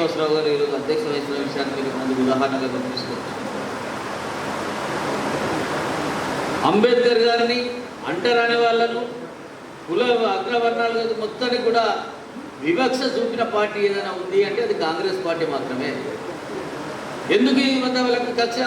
శ్రీనివాసరావు గారు ఈరోజు అధ్యక్ష వహించిన విషయాన్ని మీరు ముందు ఉదాహరణగా గుర్తించుకోవచ్చు అంబేద్కర్ గారిని అంటరాని వాళ్ళను కుల అగ్రవర్ణాలు మొత్తానికి కూడా వివక్ష చూపిన పార్టీ ఏదైనా ఉంది అంటే అది కాంగ్రెస్ పార్టీ మాత్రమే. ఎందుకు ఈ వద్ద వాళ్ళకి కక్ష?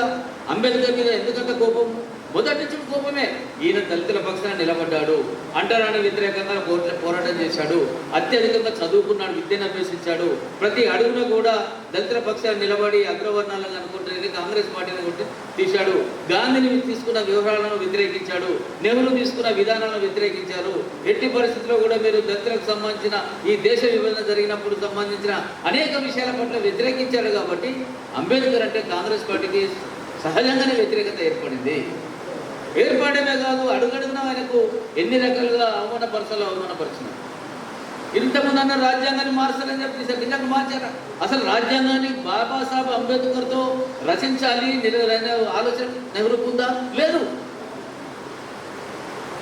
అంబేద్కర్ మీద ఎందుకంత కోపం? మొదటి నుంచి కోపమే. ఈయన దళితుల పక్షాన నిలబడ్డాడు. అంటరాని వ్యతిరేకంగా పోరాటం చేశాడు. అత్యధికంగా చదువుకున్నాడు విద్యను అభ్యసించాడు. ప్రతి అడుగున కూడా దళితుల పక్షాన నిలబడి అగ్రవర్ణాలను అనుకుంటున్నది కాంగ్రెస్ పార్టీని కొట్టి తీశాడు. గాంధీని తీసుకున్న వివరాలను వ్యతిరేకించాడు. నెహ్రూ తీసుకున్న విధానాలను వ్యతిరేకించారు. ఎట్టి పరిస్థితుల్లో కూడా మీరు దళితులకు సంబంధించిన ఈ దేశ విభజన జరిగినప్పుడు సంబంధించిన అనేక విషయాల పట్ల వ్యతిరేకించాడు కాబట్టి అంబేద్కర్ అంటే కాంగ్రెస్ పార్టీకి సహజంగానే వ్యతిరేకత ఏర్పడింది. ఏర్పడమే కాదు అడుగడుగున ఆయనకు ఎన్ని రకాలుగా అవమానపరచాలో అవమానపరిచినారు ఇంతకుముందు అన్న రాజ్యాంగాన్ని మార్చాలని చెప్పి సార్ నిజంగా మార్చారా? అసలు రాజ్యాంగాన్ని బాబాసాహెబ్ అంబేద్కర్తో రచించాలి ఆలోచన నెహ్రూ లేదు.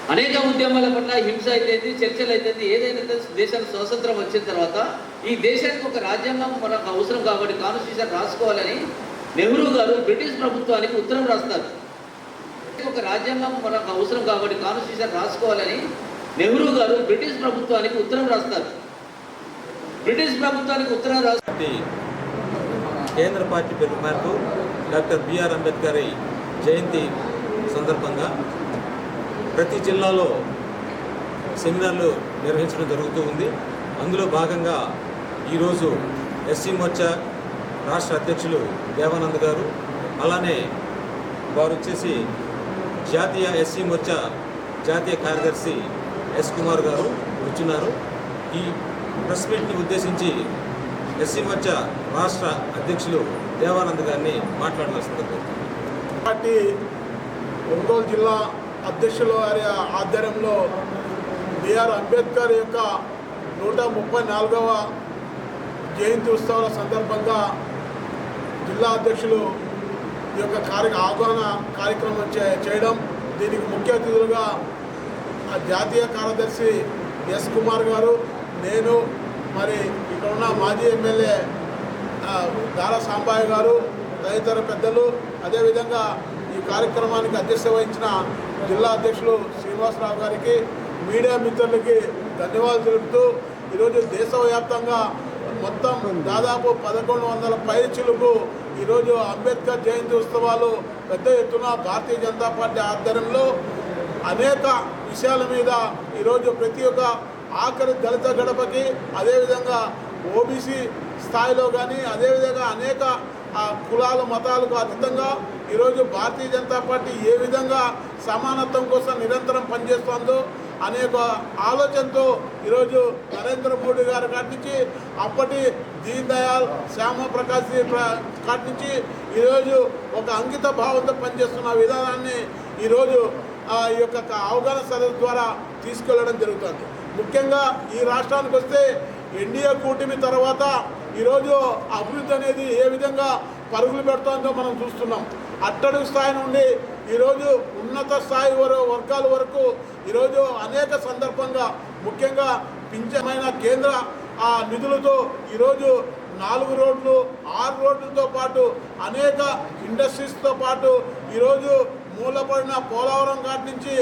అనేక ఉద్యమాల పట్ల హింస అయితే చర్చలు అయితే ఏదైనా దేశానికి స్వతంత్రం వచ్చిన తర్వాత ఈ దేశానికి ఒక రాజ్యాంగం మనకు అవసరం కాబట్టి కాన్స్టిట్యూషన్ రాసుకోవాలని నెహ్రూ గారు బ్రిటిష్ ప్రభుత్వానికి ఉత్తరం రాస్తారు. ఒక రాజ్యాంగం మనకు అవసరం కాబట్టి కాన్స్టిట్యూషన్ రాసుకోవాలని నెహ్రూ గారు బ్రిటిష్ ప్రభుత్వానికి ఉత్తరం రాస్తారు. బ్రిటిష్ ప్రభుత్వానికి ఉత్తరం రాస్తే కేంద్ర పార్టీ పేరు మేరకు డాక్టర్ బిఆర్ అంబేద్కర్ జయంతి సందర్భంగా ప్రతి జిల్లాలో సెమినార్లు నిర్వహించడం జరుగుతూ ఉంది. అందులో భాగంగా ఈరోజు ఎస్సీ మోర్చా రాష్ట్ర అధ్యక్షులు దేవానంద్ గారు అలానే వారు వచ్చేసి జాతీయ ఎస్సీ మోర్చా జాతీయ కార్యదర్శి ఎస్ కుమార్ గారు వచ్చినారు ఈ ప్రెస్ మీట్ని ఉద్దేశించి ఎస్సీ మోర్చా రాష్ట్ర అధ్యక్షులు దేవానంద్ గారిని మాట్లాడవలసింది పార్టీ ఒంగోలు జిల్లా అధ్యక్షుల వారి ఆధ్వర్యంలో బిఆర్ అంబేద్కర్ యొక్క నూట ముప్పై నాలుగవ జయంతి ఉత్సవాల సందర్భంగా జిల్లా అధ్యక్షులు యొక్క కార్య ఆహ్వాన కార్యక్రమం చేయడం దీనికి ముఖ్య అతిథులుగా జాతీయ కార్యదర్శి ఎస్ కుమార్ గారు నేను మరి ఇక్కడ ఉన్న మాజీ ఎమ్మెల్యే ఆ, దారా సాంబాయి గారు తదితర పెద్దలు అదేవిధంగా ఈ కార్యక్రమానికి అధ్యక్షత వహించిన జిల్లా అధ్యక్షులు శ్రీనివాసరావు గారికి మీడియా మిత్రులకి ధన్యవాదాలు తెలుపుతూ ఈరోజు దేశవ్యాప్తంగా మొత్తం దాదాపు పదకొండు వందల పైచులకు ఈరోజు అంబేద్కర్ జయంతి ఉత్సవాలు పెద్ద ఎత్తున భారతీయ జనతా పార్టీ ఆధ్వర్యంలో అనేక విషయాల మీద ఈరోజు ప్రతి ఒక్క ఆఖరి దళిత గడపకి అదేవిధంగా ఓబీసీ స్థాయిలో కానీ అదేవిధంగా అనేక కులాలు మతాలకు అతీతంగా ఈరోజు భారతీయ జనతా పార్టీ ఏ విధంగా సమానత్వం కోసం నిరంతరం పనిచేస్తుందో అనేక ఆలోచనతో ఈరోజు నరేంద్ర మోడీ గారు కాటి నుంచి అప్పటి దీన్ దయాల్ శ్యామ ప్రకాష్ జీ కాటి నుంచి ఈరోజు ఒక అంకిత భావంతో పనిచేస్తున్న విధానాన్ని ఈరోజు ఈ యొక్క అవగాహన సదస్సు ద్వారా తీసుకెళ్ళడం జరుగుతుంది. ముఖ్యంగా ఈ రాష్ట్రానికి వస్తే ఎన్డీఏ కూటమి తర్వాత ఈరోజు అభివృద్ధి అనేది ఏ విధంగా పరుగులు పెడుతోందో మనం చూస్తున్నాం. అట్టడుగు స్థాయి నుండి ఈరోజు ఉన్నత స్థాయి వర వర్గాల వరకు ఈరోజు అనేక సందర్భంగా ముఖ్యంగా పింఛమైన కేంద్ర ఆ నిధులతో ఈరోజు నాలుగు రోడ్లు ఆరు రోడ్లతో పాటు అనేక ఇండస్ట్రీస్తో పాటు ఈరోజు మూలపడిన పోలవరం కాటి నుంచి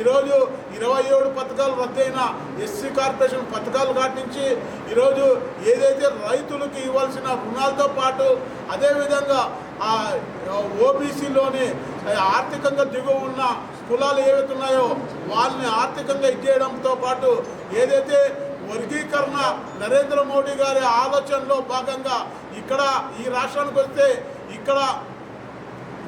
ఈరోజు ఇరవై ఏడు పథకాలు రద్దయిన ఎస్సీ కార్పొరేషన్ పథకాలు కాటి నుంచి ఈరోజు ఏదైతే రైతులకు ఇవ్వాల్సిన రుణాలతో పాటు అదేవిధంగా ఆ ఓబీసీలోని ఆర్థికంగా దిగువ ఉన్న కులాలు ఏవైతే ఉన్నాయో వాళ్ళని ఆర్థికంగా ఇచ్చేయడంతో పాటు ఏదైతే వర్గీకరణ నరేంద్ర మోడీ గారి ఆలోచనలో భాగంగా ఇక్కడ ఈ రాష్ట్రానికి వస్తే ఇక్కడ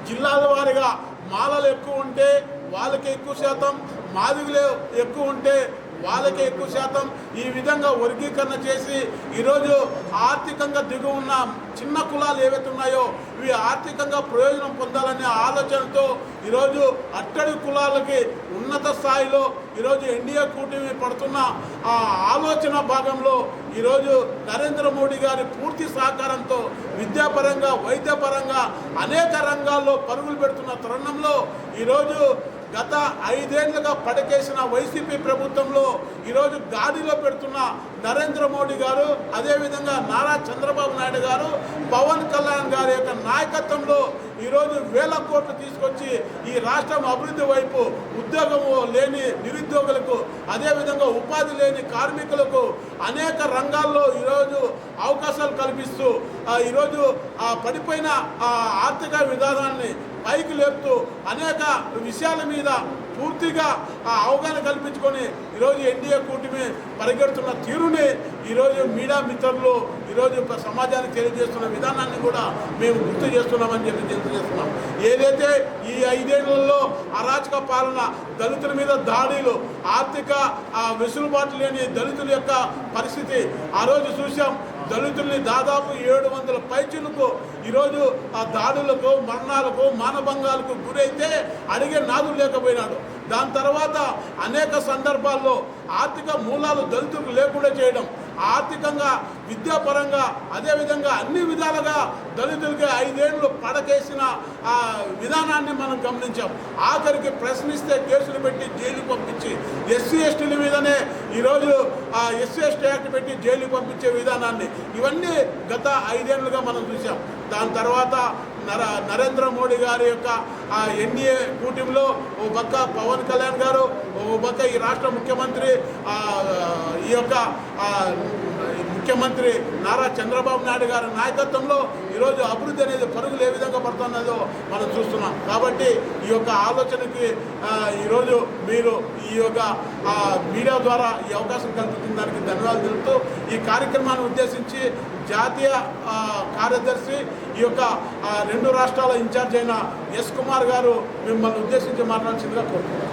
జిల్లాల వారీగా మాలలు ఎక్కువ ఉంటే వాళ్ళకి ఎక్కువ శాతం మాదిగులు ఎక్కువ ఉంటే వాళ్ళకి ఎక్కువ శాతం ఈ విధంగా వర్గీకరణ చేసి ఈరోజు ఆర్థికంగా దిగు ఉన్న చిన్న కులాలు ఏవైతే ఉన్నాయో ఇవి ఆర్థికంగా ప్రయోజనం పొందాలనే ఆలోచనతో ఈరోజు అట్టడి కులాలకి ఉన్నత స్థాయిలో ఈరోజు ఎన్డీఏ కూటమి పడుతున్న ఆ ఆలోచన భాగంలో ఈరోజు నరేంద్ర మోడీ గారి పూర్తి సహకారంతో విద్యాపరంగా వైద్యపరంగా అనేక రంగాల్లో పరుగులు పెడుతున్న తరుణంలో ఈరోజు గత ఐదేళ్ళుగా పడకేసిన వైసీపీ ప్రభుత్వంలో ఈరోజు గాడిలో పెడుతున్న నరేంద్ర మోడీ గారు అదేవిధంగా నారా చంద్రబాబు నాయుడు గారు పవన్ కళ్యాణ్ గారి యొక్క నాయకత్వంలో ఈరోజు వేల కోట్లు తీసుకొచ్చి ఈ రాష్ట్రం అభివృద్ధి వైపు ఉద్యోగము లేని నిరుద్యోగులకు అదేవిధంగా ఉపాధి లేని కార్మికులకు అనేక రంగాల్లో ఈరోజు అవకాశాలు కల్పిస్తూ ఈరోజు పడిపోయిన ఆర్థిక విధానాన్ని పైకి లేపుతూ అనేక విషయాల మీద పూర్తిగా ఆ అవగాహన కల్పించుకొని ఈరోజు ఎన్డీఏ కూటమి పరిగెడుతున్న తీరుని ఈరోజు మీడియా మిత్రులు ఈరోజు సమాజానికి తెలియజేస్తున్న విధానాన్ని కూడా మేము గుర్తు చేస్తున్నామని చెప్పి తెలియజేస్తున్నాం. ఏదైతే ఈ ఐదేళ్ళలో అరాచక పాలన దళితుల మీద దాడులు ఆర్థిక వెసులుబాటు లేని దళితుల యొక్క పరిస్థితి ఆ రోజు చూసాం దళితుల్ని దాదాపు ఏడు వందల పైచులకు ఈరోజు ఆ దాడులకు మరణాలకు మానభంగాలకు గురైతే అడిగే నాదు లేకపోయినాడు. దాని తర్వాత అనేక సందర్భాల్లో ఆర్థిక మూలాలు దళితులకు లేకుండా చేయడం ఆర్థికంగా విద్యాపరంగా అదేవిధంగా అన్ని విధాలుగా దళితులకి ఐదేళ్ళు పడకేసిన ఆ విధానాన్ని మనం గమనించాం. ఆఖరికి ప్రశ్నిస్తే కేసులు పెట్టి జైలు పంపించి ఎస్సీ ఎస్టీల మీదనే ఈరోజు ఆ ఎస్సీ ఎస్టీ యాక్ట్ పెట్టి జైలు పంపించే విధానాన్ని ఇవన్నీ గత ఐదేళ్ళుగా మనం చూసాం దాని తర్వాత నర నరేంద్ర మోడీ గారి యొక్క ఆ ఎన్డీఏ కూటమిలో ఓ పక్క పవన్ కళ్యాణ్ గారు ఓ పక్క ఈ రాష్ట్ర ముఖ్యమంత్రి ఈ యొక్క ముఖ్యమంత్రి నారా చంద్రబాబు నాయుడు గారి నాయకత్వంలో ఈరోజు అభివృద్ధి అనేది పరుగులు ఏ విధంగా పడుతున్నదో మనం చూస్తున్నాం. కాబట్టి ఈ యొక్క ఆలోచనకి ఈరోజు మీరు ఈ యొక్క మీడియా ద్వారా ఈ అవకాశం కల్పించిన దానికి ధన్యవాదాలు తెలుపుతూ ఈ కార్యక్రమాన్ని ఉద్దేశించి జాతీయ కార్యదర్శి ఈ యొక్క రెండు రాష్ట్రాల ఇన్ఛార్జ్ అయిన ఎస్ కుమార్ గారు మిమ్మల్ని ఉద్దేశించి మాట్లాడాల్సిందిగా కోరుతున్నాను